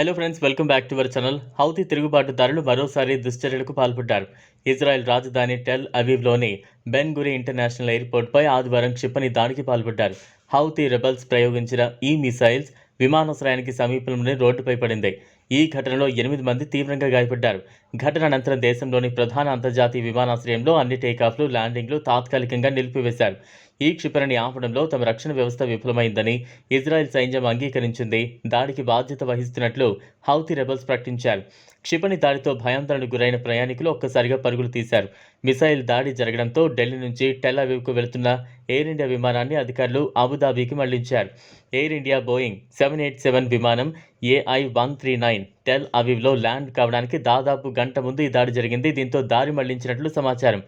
Hello friends welcome back to our channel Houthi తిరుగుబాటుదారులు మరోసారి దుశ్చర్యలకు పాల్పడ్డారు. ఇజ్రాయెల్ రాజధాని టెల్ అవీవ్లోని బెన్ గురి ఇంటర్నేషనల్ ఎయిర్పోర్ట్పై ఆదివారం క్షిపణి దాడికి పాల్పడ్డారు. హౌతీ రెబల్స్ ప్రయోగించిన ఈ మిసైల్స్ విమానాశ్రయానికి సమీపంలోనే రోడ్డుపై పడింది. ఈ ఘటనలో ఎనిమిది మంది తీవ్రంగా గాయపడ్డారు. ఘటన అనంతరం దేశంలోని ప్రధాన అంతర్జాతీయ విమానాశ్రయంలో అన్ని టేకాఫ్లు ల్యాండింగ్లు తాత్కాలికంగా నిలిపివేశారు. ఈ క్షిపణిని ఆపడంలో తమ రక్షణ వ్యవస్థ విఫలమైందని ఇజ్రాయెల్ సైన్యం అంగీకరించింది. దాడికి బాధ్యత వహిస్తున్నట్లు హౌతీ రెబల్స్ ప్రకటించారు. క్షిపణి దాడితో భయాందోళనకు గురైన ప్రయాణికులు ఒక్కసారిగా పరుగులు తీశారు. మిసైల్ దాడి జరగడంతో ఢిల్లీ నుంచి టెల్ వెళుతున్న ఎయిర్ ఇండియా విమానాన్ని అధికారులు అబుదాబీకి మళ్ళించారు. Air India Boeing seven eight seven విమానం AI one three nine Tel అవీవ్లో land కావడానికి దాదాపు గంట ముందు ఈ దాడి జరిగింది. దీంతో దారి మళ్ళించినట్లు సమాచారం.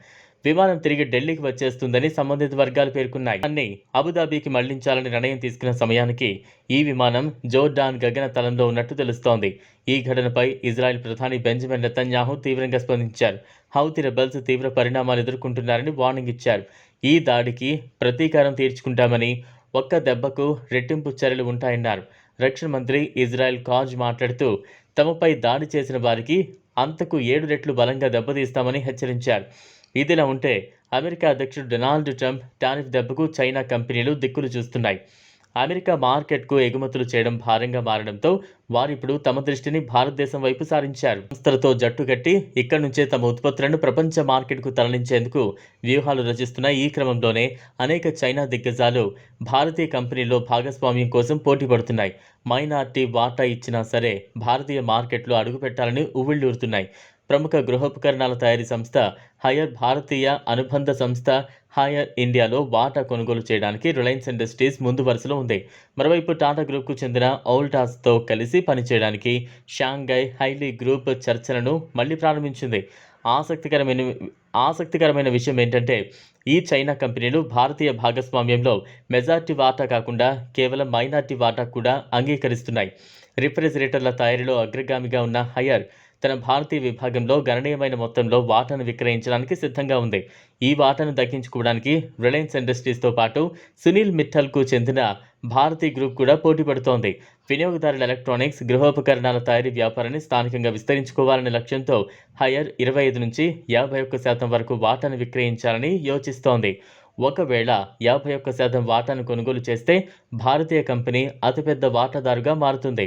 విమానం తిరిగి ఢిల్లీకి వచ్చేస్తుందని సంబంధిత వర్గాలు పేర్కొన్నాయి. అన్ని అబుదాబీకి మళ్ళించాలని నిర్ణయం తీసుకున్న సమయానికి ఈ విమానం జోర్డాన్ గగన తలంలో ఉన్నట్టు తెలుస్తోంది. ఈ ఘటనపై ఇజ్రాయెల్ ప్రధాని బెంజమిన్ నెతన్యాహు తీవ్రంగా స్పందించారు. హౌతి రెబల్స్ తీవ్ర పరిణామాలు ఎదుర్కొంటున్నారని వార్నింగ్ ఇచ్చారు. ఈ దాడికి ప్రతీకారం తీర్చుకుంటామని ఒక్క దెబ్బకు రెట్టింపు చర్యలు ఉంటాయన్నారు. రక్షణ మంత్రి ఇజ్రాయెల్ కాజ్ మాట్లాడుతూ తమపై దాడి చేసిన వారికి అంతకు ఏడు రెట్లు బలంగా దెబ్బతీస్తామని హెచ్చరించారు. ఇదిలా ఉంటే అమెరికా అధ్యక్షుడు డొనాల్డ్ ట్రంప్ టారిఫ్ దెబ్బకు చైనా కంపెనీలు దిక్కులు చూస్తున్నాయి. అమెరికా మార్కెట్కు ఎగుమతులు చేయడం భారంగా మారడంతో వారిప్పుడు తమ దృష్టిని భారతదేశం వైపు సారించారు. సంస్థలతో జట్టు కట్టి ఇక్కడి నుంచే తమ ఉత్పత్తులను ప్రపంచ మార్కెట్కు తరలించేందుకు వ్యూహాలు రచిస్తున్న ఈ క్రమంలోనే అనేక చైనా దిగ్గజాలు భారతీయ కంపెనీలో భాగస్వామ్యం కోసం పోటీ పడుతున్నాయి. మైనార్టీ వాటా ఇచ్చినా సరే భారతీయ మార్కెట్లో అడుగుపెట్టాలని ఉవ్విళ్ళూరుతున్నాయి. ప్రముఖ గృహోపకరణాల తయారీ సంస్థ హయర్ భారతీయ అనుబంధ సంస్థ హయర్ ఇండియాలో వాటా కొనుగోలు చేయడానికి రిలయన్స్ ఇండస్ట్రీస్ ముందు వరుసలో ఉంది. మరోవైపు టాటా గ్రూప్కు చెందిన ఓల్టాస్తో కలిసి పనిచేయడానికి షాంఘై హైలీ గ్రూప్ చర్చలను మళ్ళీ ప్రారంభించింది. ఆసక్తికరమైన ఆసక్తికరమైన విషయం ఏంటంటే ఈ చైనా కంపెనీలు భారతీయ భాగస్వామ్యంలో మెజార్టీ వాటా కాకుండా కేవలం మైనార్టీ వాటా కూడా అంగీకరిస్తున్నాయి. రిఫ్రిజిరేటర్ల తయారీలో అగ్రగామిగా ఉన్న హయర్ తన భారతీయ విభాగంలో గణనీయమైన మొత్తంలో వాటాను విక్రయించడానికి సిద్ధంగా ఉంది. ఈ వాటాను దక్కించుకోవడానికి రిలయన్స్ ఇండస్ట్రీస్తో పాటు సునీల్ మిట్టల్కు చెందిన భారతీ గ్రూప్ కూడా పోటీ పడుతోంది. వినియోగదారుల ఎలక్ట్రానిక్స్ గృహోపకరణాల తయారీ వ్యాపారాన్ని స్థానికంగా విస్తరించుకోవాలనే లక్ష్యంతో హయర్ ఇరవై ఐదు నుంచి యాభై ఒక్క శాతం వరకు వాటాను విక్రయించాలని యోచిస్తోంది. ఒకవేళ యాభై ఒక్క శాతం వాటాను కొనుగోలు చేస్తే భారతీయ కంపెనీ అతిపెద్ద వాటాదారుగా మారుతుంది.